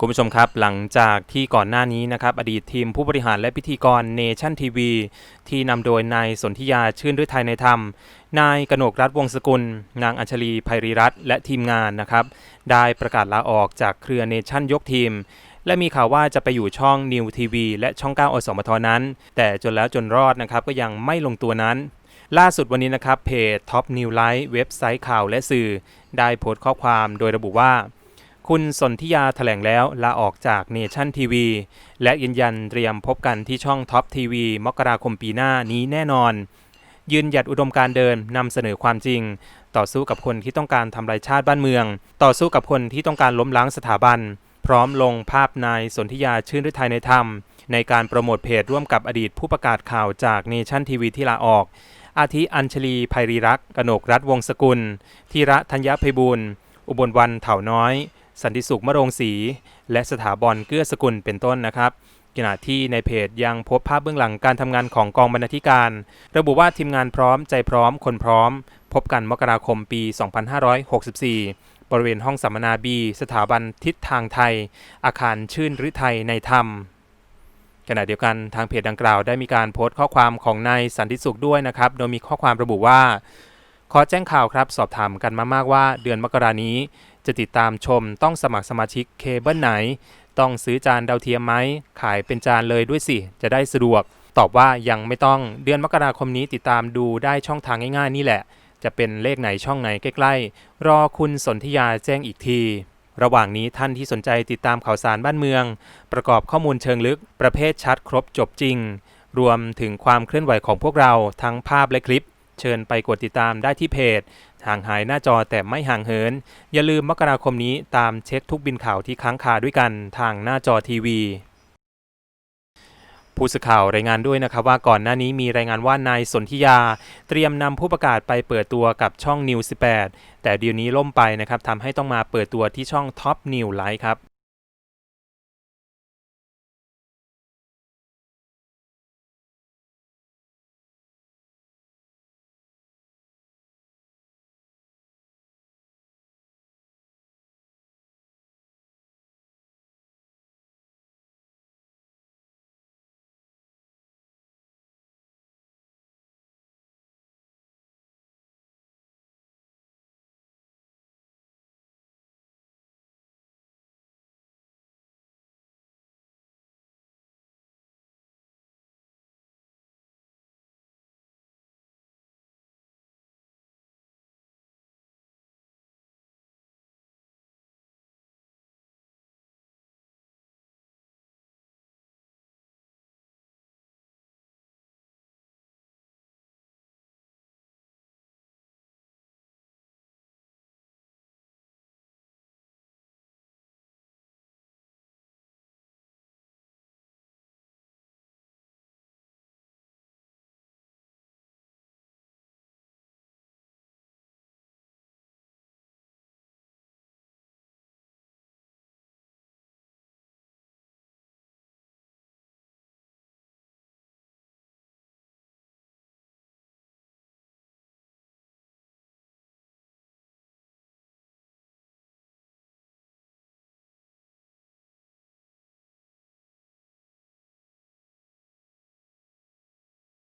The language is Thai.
คุณผู้ชมครับหลังจากที่ก่อนหน้านี้นะครับอดีตทีมผู้บริหารและพิธีกรเนชั่นทีวีที่นำโดยนายสนธิยาชื่นฤทัยในธรรม นายกนกรัฐวงศ์สกุล นางอัญชลีภัยรีรัตน์และทีมงานนะครับ ได้ประกาศลาออกจากเครือเนชั่นยกทีม และมีข่าวว่าจะไปอยู่ช่องนิวทีวีและช่อง 9 อสมทนั้น แต่จนแล้วจนรอดนะครับก็ยังไม่ลงตัวนั้นล่าสุดวันนี้นะครับเพจ Top New Light เว็บไซต์ข่าวและสื่อ ได้โพสต์ข้อความโดยระบุว่า คุณสนธิยาแถลงแล้วลาออกจากเนชั่นทีวีและยืนยันเตรียมพบกันที่ช่องท็อปทีวีมกราคมปีหน้านี้แน่นอน ยืนหยัดอุดมการเดินนำเสนอความจริง ต่อสู้กับคนที่ต้องการทำลายชาติบ้านเมือง ต่อสู้กับคนที่ต้องการล้มล้างสถาบัน พร้อมลงภาพนายสนธิยาชื่นฤทัยในธรรม ในการโปรโมทเพจร่วมกับอดีตผู้ประกาศข่าวจากเนชั่นทีวีที่ลาออก อาทิอัญชลีภัยรีรักษ์กนกรัฐวงศกุลธีระธัญญไพบูลอุบลวันเถาน้อย สันติสุขมะโรงศรีและสถาบันเกื้อสกุลเป็นต้นนะครับขณะที่ในเพจยังพบภาพเบื้องหลังการทำงานของกองบรรณาธิการ ระบุว่าทีมงานพร้อมใจพร้อมคนพร้อม พบกันมกราคมปี 2564 บริเวณห้องสัมมนาบี สถาบันทิศทางไทย อาคารชื่นฤทัยในธรรมขณะเดียวกันทางเพจดังกล่าวได้มีการโพสต์ข้อความของนายสันติสุขด้วยนะครับ โดยมีข้อความระบุว่า ขอแจ้งข่าวครับสอบถามกันมามากว่าเดือนมกรานี้ จะติดตามชมต้องสมัครสมาชิกเคเบิลไหน ต้องซื้อจานดาวเทียมไหมขายเป็นจานเลยด้วยสิ จะได้สะดวก ตอบว่ายังไม่ต้องเดือนมกราคมนี้ติดตามดูได้ช่องทางง่ายๆ นี่แหละ จะเป็นเลขไหนช่องไหนใกล้ๆ รอคุณสนธิยาแจ้งอีกที ระหว่างนี้ท่านที่สนใจติดตามข่าวสารบ้านเมือง ประกอบข้อมูลเชิงลึก ประเภทชัดครบจบจริง รวมถึงความเคลื่อนไหวของพวกเราทั้งภาพและคลิป เชิญไปกดติดตามได้ที่เพจห่างหายหน้าจอแต่ไม่ห่างเหิน อย่าลืมมกราคมนี้ตามเช็คทุกบินข่าวที่ค้างคาด้วยกันทางหน้าจอทีวีผู้สื่อข่าวรายงานด้วยนะครับว่าก่อนหน้านี้มีรายงานว่านายสนธิยา เตรียมนำผู้ประกาศไปเปิดตัวกับช่องนิว 18 แต่เดี๋ยวนี้ล่มไปนะครับทำให้ต้องมาเปิดตัวที่ช่อง Top New Light ครับ